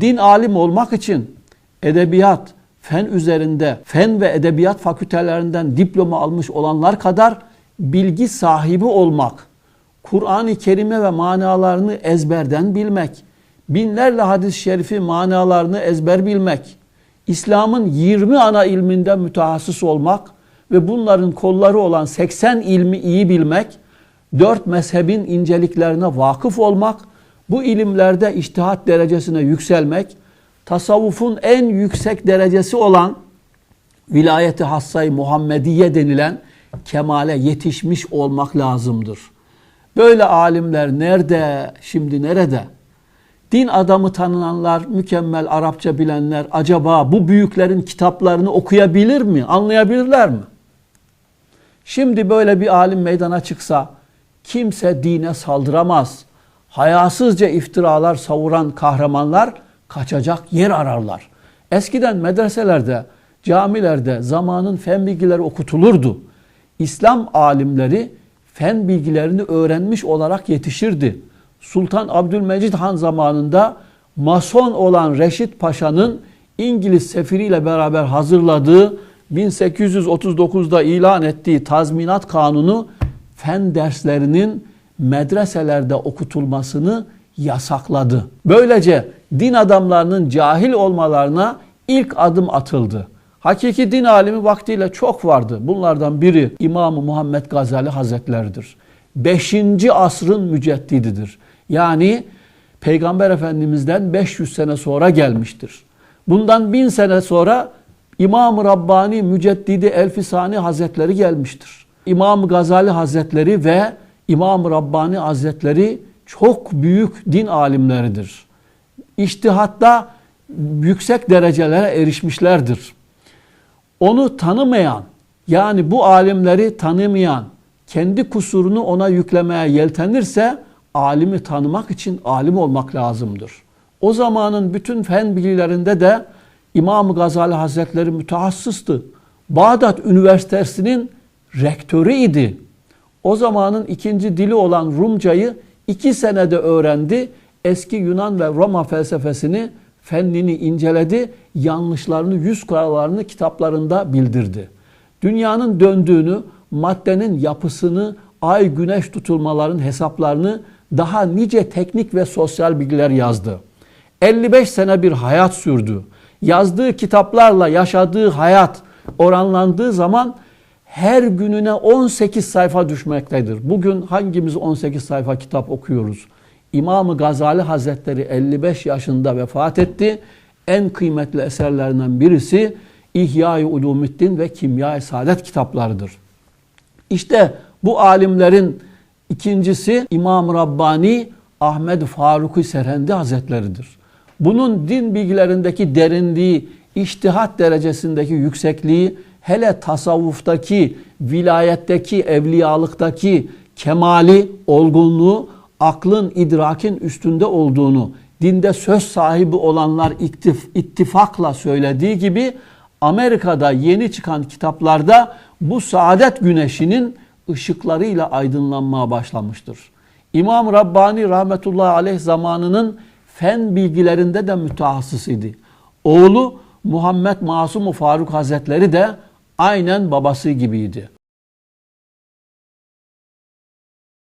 Din alim olmak için edebiyat, fen üzerinde, fen ve edebiyat fakültelerinden diploma almış olanlar kadar bilgi sahibi olmak, Kur'an-ı Kerime ve manalarını ezberden bilmek, binlerle hadis-i şerifi manalarını ezber bilmek, İslam'ın 20 ana ilminden mütehassıs olmak ve bunların kolları olan 80 ilmi iyi bilmek, dört mezhebin inceliklerine vakıf olmak, bu ilimlerde iştihat derecesine yükselmek, tasavvufun en yüksek derecesi olan vilayeti hassay Muhammediye denilen kemale yetişmiş olmak lazımdır. Böyle alimler nerede, şimdi nerede? Din adamı tanınanlar, mükemmel Arapça bilenler acaba bu büyüklerin kitaplarını okuyabilir mi, anlayabilirler mi? Şimdi böyle bir alim meydana çıksa kimse dine saldıramaz. Hayasızca iftiralar savuran kahramanlar kaçacak yer ararlar. Eskiden medreselerde, camilerde zamanın fen bilgileri okutulurdu. İslam alimleri fen bilgilerini öğrenmiş olarak yetişirdi. Sultan Abdülmecid Han zamanında mason olan Reşit Paşa'nın İngiliz sefiriyle beraber hazırladığı 1839'da ilan ettiği tazminat kanunu fen derslerinin medreselerde okutulmasını yasakladı. Böylece din adamlarının cahil olmalarına ilk adım atıldı. Hakiki din alimi vaktiyle çok vardı. Bunlardan biri İmam-ı Muhammed Gazali Hazretleridir. 5. asrın müceddididir. Yani Peygamber Efendimiz'den 500 sene sonra gelmiştir. Bundan 1000 sene sonra İmam-ı Rabbani Müceddidi Elfisani Hazretleri gelmiştir. İmam Gazali Hazretleri ve İmam-ı Rabbani Hazretleri çok büyük din alimleridir. İştihatta yüksek derecelere erişmişlerdir. Onu tanımayan, yani bu alimleri tanımayan, kendi kusurunu ona yüklemeye yeltenirse, alimi tanımak için alim olmak lazımdır. O zamanın bütün fen bilgilerinde de İmam Gazali Hazretleri mütehassıstı. Bağdat Üniversitesi'nin rektörü idi. O zamanın ikinci dili olan Rumcayı iki senede öğrendi. Eski Yunan ve Roma felsefesini, fennini inceledi. Yanlışlarını, yüz karalarını kitaplarında bildirdi. Dünyanın döndüğünü, maddenin yapısını, ay güneş tutulmaların hesaplarını daha nice teknik ve sosyal bilgiler yazdı. 55 sene bir hayat sürdü. Yazdığı kitaplarla yaşadığı hayat oranlandığı zaman her gününe 18 sayfa düşmektedir. Bugün hangimiz 18 sayfa kitap okuyoruz? İmam-ı Gazali Hazretleri 55 yaşında vefat etti. En kıymetli eserlerinden birisi İhya-i Ulumiddin ve Kimya-i Saadet kitaplarıdır. İşte bu alimlerin ikincisi İmam Rabbani Ahmed Faruk Serhendi Hazretleridir. Bunun din bilgilerindeki derinliği, iştihat derecesindeki yüksekliği, hele tasavvuftaki, vilayetteki, evliyalıktaki kemali, olgunluğu, aklın, idrakin üstünde olduğunu, dinde söz sahibi olanlar ittif, ittifakla söylediği gibi Amerika'da yeni çıkan kitaplarda bu saadet güneşinin ışıklarıyla aydınlanmaya başlamıştır. İmam Rabbani rahmetullahi aleyh zamanının fen bilgilerinde de mütehassıs idi. Oğlu Muhammed Masum Faruk Hazretleri de aynen babası gibiydi.